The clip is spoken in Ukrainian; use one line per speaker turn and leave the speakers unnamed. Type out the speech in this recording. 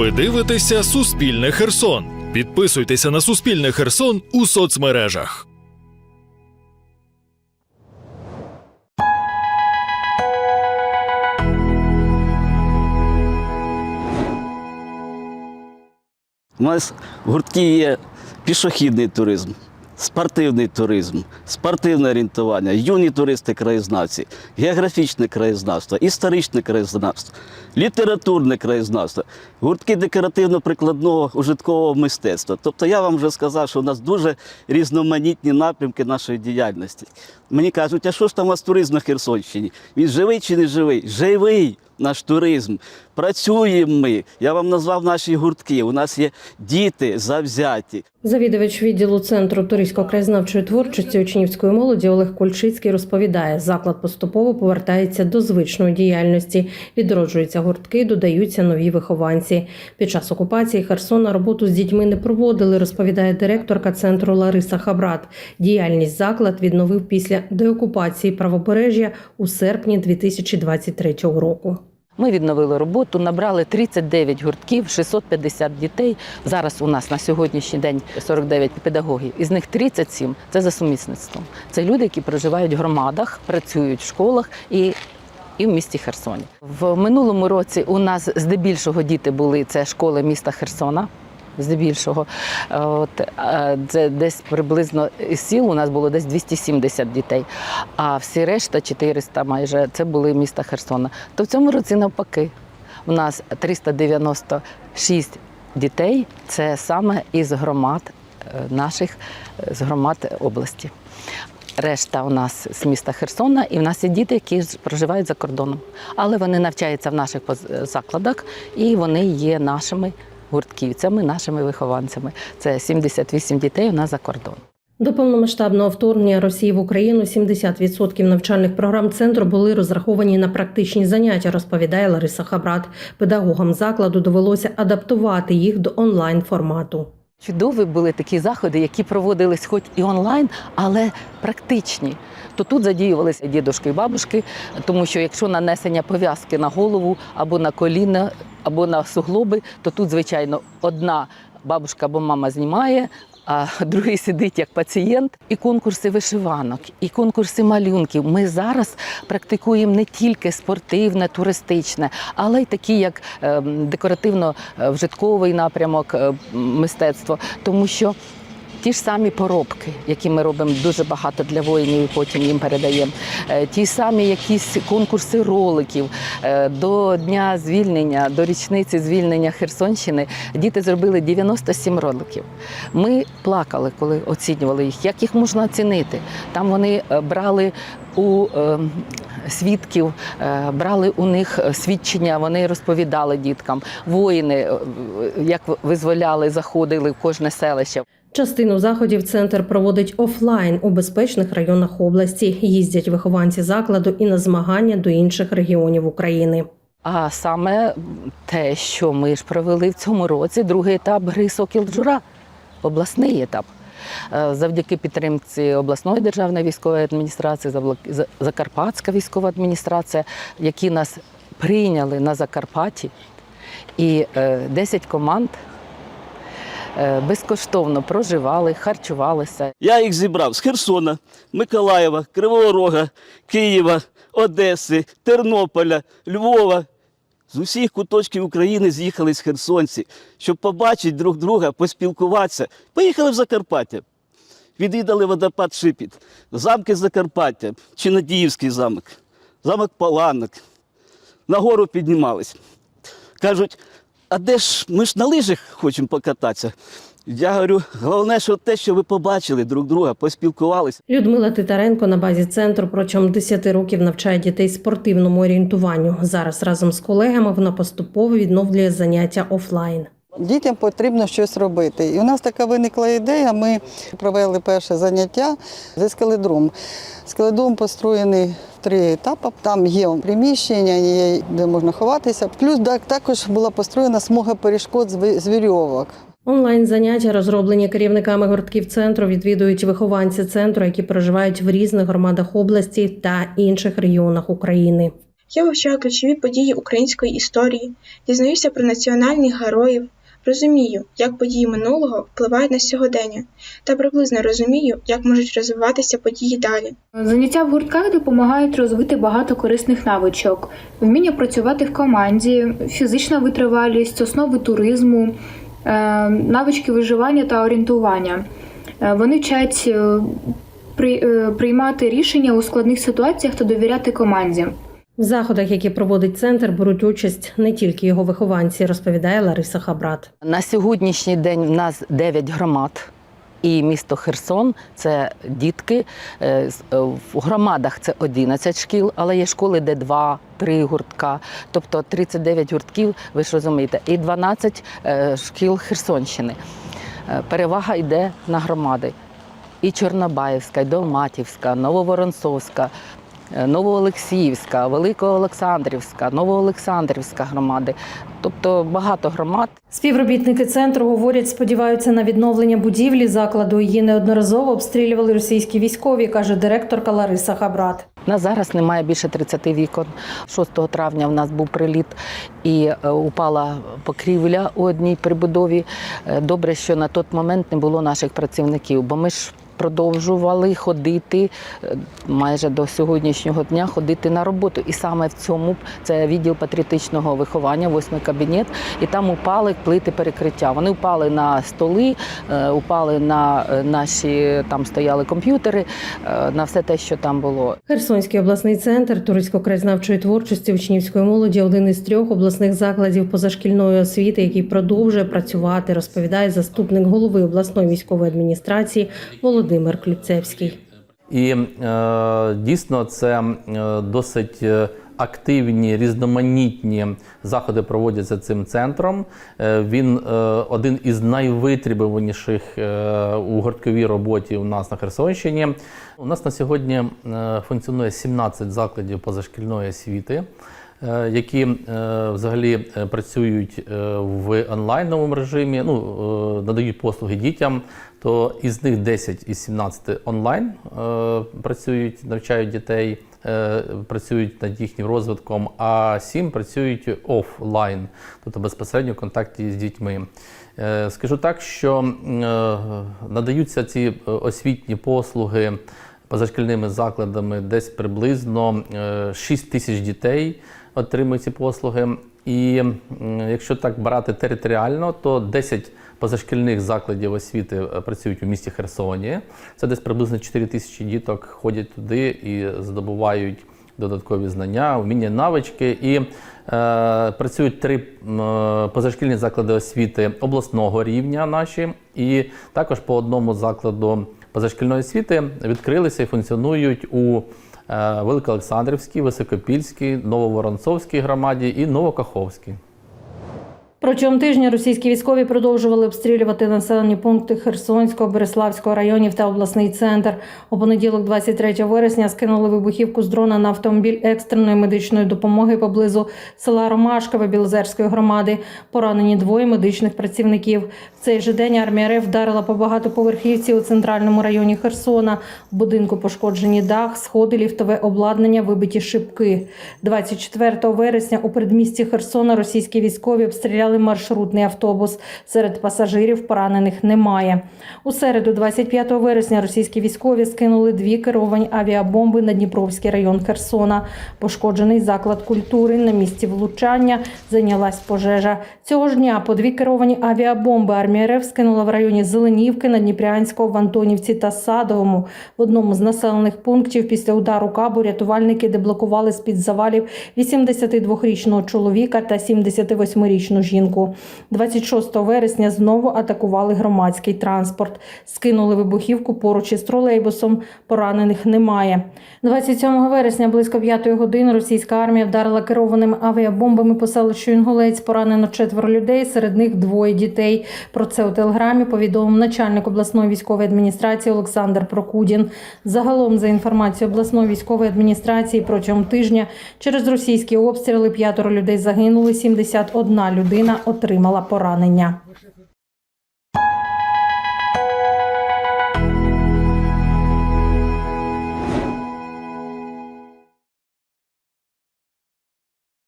Ви дивитеся Суспільне Херсон. Підписуйтеся на Суспільне Херсон у соцмережах.
У нас в гурткі є пішохідний туризм, спортивний туризм, спортивне орієнтування, юні туристи краєзнавці, географічне краєзнавство, історичне краєзнавство, літературне краєзнавство, гуртки декоративно-прикладного ужиткового мистецтва. Тобто я вам вже сказав, що у нас дуже різноманітні напрямки нашої діяльності. Мені кажуть, а що ж там у вас туризм на Херсонщині? Він живий чи не живий? Живий наш туризм. Працюємо ми. Я вам назвав наші гуртки. У нас є діти завзяті.
Завідувач відділу центру туристсько-краєзнавчої творчості учнівської молоді Олег Кульчицький розповідає, заклад поступово повертається до звичної діяльності, відроджуються гуртки, додаються нові вихованці. Під час окупації Херсона роботу з дітьми не проводили, розповідає директорка центру Лариса Хабрат. Діяльність заклад відновив після деокупації правобережжя у серпні 2023 року.
Ми відновили роботу, набрали 39 гуртків, 650 дітей. Зараз у нас на сьогоднішній день 49 педагогів. Із них 37 – це за сумісництвом. Це люди, які проживають в громадах, працюють в школах і. І в місті Херсоні в минулому році у нас здебільшого діти були це школи міста Херсона. Здебільшого, Е, от е, це десь приблизно сіл у нас було десь 270 дітей, а всі решта 400 майже це були міста Херсона. То в цьому році навпаки. У нас 396 дітей. Це саме із громад е, наших з громад області. Решта у нас з міста Херсона, і в нас є діти, які проживають за кордоном. Але вони навчаються в наших закладах і вони є нашими гуртківцями, нашими вихованцями. Це 78 дітей у нас за кордон.
До повномасштабного вторгнення Росії в Україну 70% навчальних програм центру були розраховані на практичні заняття, розповідає Лариса Хабрат. Педагогам закладу довелося адаптувати їх до онлайн формату.
Чудові були такі заходи, які проводились хоч і онлайн, але практичні. То тут задіювалися дідушки і бабушки, тому що якщо нанесення пов'язки на голову або на коліна, або на суглоби, то тут, звичайно, одна бабушка або мама знімає. А другий сидить як пацієнт, і конкурси вишиванок, і конкурси малюнків. Ми зараз практикуємо не тільки спортивне, туристичне, але й такі, як ем, декоративно-вжитковий напрямок е, мистецтво, тому що ті ж самі поробки, які ми робимо дуже багато для воїнів, і потім їм передаємо. е, Ті самі якісь конкурси роликів е, до дня звільнення, до річниці звільнення Херсонщини. Діти зробили 97 роликів. Ми плакали, коли оцінювали їх. Як їх можна оцінити? Там вони е, брали у свідків, брали у них свідчення, вони розповідали діткам. Воїни, як визволяли, заходили в кожне селище.
Частину заходів центр проводить офлайн у безпечних районах області. Їздять вихованці закладу і на змагання до інших регіонів України.
А саме те, що ми ж провели в цьому році, другий етап гри Сокіл Джура, обласний етап. Е, Завдяки підтримці обласної державної військової адміністрації, Закарпатська військова адміністрація, які нас прийняли на Закарпатті, і е, 10 команд е, безкоштовно проживали, харчувалися.
Я їх зібрав з Херсона, Миколаєва, Кривого Рога, Києва, Одеси, Тернополя, Львова. З усіх куточків України з'їхались херсонці, щоб побачити друг друга, поспілкуватися. Поїхали в Закарпаття. Відвідали водопад Шипіт, замки Закарпаття, Чинадіївський замок, замок Паланок. На гору піднімались. Кажуть, а де ж ми ж на лижах хочемо покататися? Я говорю, головне, що те, що ви побачили друг друга, поспілкувались.
Людмила Титаренко на базі центру протягом 10 років навчає дітей спортивному орієнтуванню. Зараз разом з колегами вона поступово відновлює заняття офлайн.
Дітям потрібно щось робити. І у нас така виникла ідея. Ми провели перше заняття зі скеледром. Скеледром построєний три етапи. Там є приміщення, є де можна ховатися. Плюс так- також була построєна смуга перешкод з з вірьовок.
Онлайн заняття, розроблені керівниками гуртків центру, відвідують вихованці центру, які проживають в різних громадах області та інших регіонах України.
Я вивчаю ключові події української історії, дізнаюся про національних героїв, розумію, як події минулого впливають на сьогодення, та приблизно розумію, як можуть розвиватися події далі.
Заняття в гуртках допомагають розвити багато корисних навичок, вміння працювати в команді, фізична витривалість, основи туризму, е, навички виживання та орієнтування. Е, Вони вчать е, при- приймати рішення у складних ситуаціях та довіряти команді.
В заходах, які проводить центр, беруть участь не тільки його вихованці, розповідає Лариса Хабрат.
На сьогоднішній день в нас 9 громад. І місто Херсон це дітки. Е, е, В громадах це 11 шкіл, але є школи, де 2-3 гуртка, тобто 39 гуртків, ви ж розумієте, і 12 е, шкіл Херсонщини. Перевага йде на громади. І Чорнобаївська, і Долматівська, Нововоронцовська, Новоолексіївська, Великоолександрівська, Новоолександрівська громади. Тобто багато громад.
Співробітники центру говорять, сподіваються на відновлення будівлі закладу. Її неодноразово обстрілювали російські військові, каже директорка Лариса Хабрат.
У нас зараз немає більше 30 вікон. 6 травня в нас був приліт і е, упала покрівля у одній прибудові. Е, Добре, що на той момент не було наших працівників, бо ми ж продовжували ходити е, майже до сьогоднішнього дня ходити на роботу. І саме в цьому це відділ патріотичного виховання, восьмий кабінет, і там упали плити перекриття. Вони впали на столи, е, упали на е, наші там стояли комп'ютери, на все те, що там було.
Херсонський обласний центр туристсько-краєзнавчої творчості учнівської молоді один із трьох обласних закладів позашкільної освіти, який продовжує працювати, розповідає заступник голови обласної військової адміністрації Володимир Клюцевський.
І е, дійсно це е, досить е, активні, різноманітні заходи проводяться цим центром. Він один із найвитребуваніших у гуртковій роботі у нас на Херсонщині. У нас на сьогодні функціонує 17 закладів позашкільної освіти. Е, Які е, взагалі е, працюють в онлайновому режимі, ну надають послуги дітям, то із них 10 із 17 онлайн працюють, навчають дітей, працюють над їхнім розвитком, а 7 працюють офлайн, тобто безпосередньо в контакті з дітьми. Скажу так, що надаються ці освітні послуги позашкільними закладами десь приблизно е, 6 тисяч дітей отримують ці послуги. І якщо так брати територіально, то 10 позашкільних закладів освіти е, працюють у місті Херсоні. Це десь приблизно 4 тисячі діток ходять туди і здобувають додаткові знання, вміння, навички. І е, працюють три е, позашкільні заклади освіти обласного рівня наші, і також по одному закладу позашкільної освіти відкрилися і функціонують у Великоолександрівській, Високопільській, Нововоронцовській громаді і Новокаховській.
Протягом тижня російські військові продовжували обстрілювати населені пункти Херсонського, Береславського районів та обласний центр. У понеділок, 23 вересня, скинули вибухівку з дрона на автомобіль екстреної медичної допомоги поблизу села Ромашкове Білозерської громади. Поранені двоє медичних працівників. В цей же день армія РФ вдарила по багатоповерхівці у центральному районі Херсона. В будинку пошкоджені дах, сходи, ліфтове обладнання, вибиті шибки. 24 вересня у передмісті Херсона російські військові обстріляли маршрутний автобус. Серед пасажирів поранених немає. У середу, 25 вересня, російські військові скинули дві керовані авіабомби на Дніпровський район Херсона. Пошкоджений заклад культури на місці влучання зайнялась пожежа. Цього ж дня по дві керовані авіабомби армія РФ скинула в районі Зеленівки, Надніпрянського, в Антонівці та Садовому. В одному з населених пунктів після удару кабу рятувальники деблокували з-під завалів 82-річного чоловіка та 78-річну жінку. 26 вересня знову атакували громадський транспорт. Скинули вибухівку поруч із тролейбусом. Поранених немає. 27 вересня близько 5 години російська армія вдарила керованими авіабомбами по селищу Інгулець. Поранено четверо людей, серед них двоє дітей. Про це у телеграмі повідомив начальник обласної військової адміністрації Олександр Прокудін. Загалом, за інформацією обласної військової адміністрації, протягом тижня через російські обстріли п'ятеро людей загинули, 71 людина дівчина отримала поранення.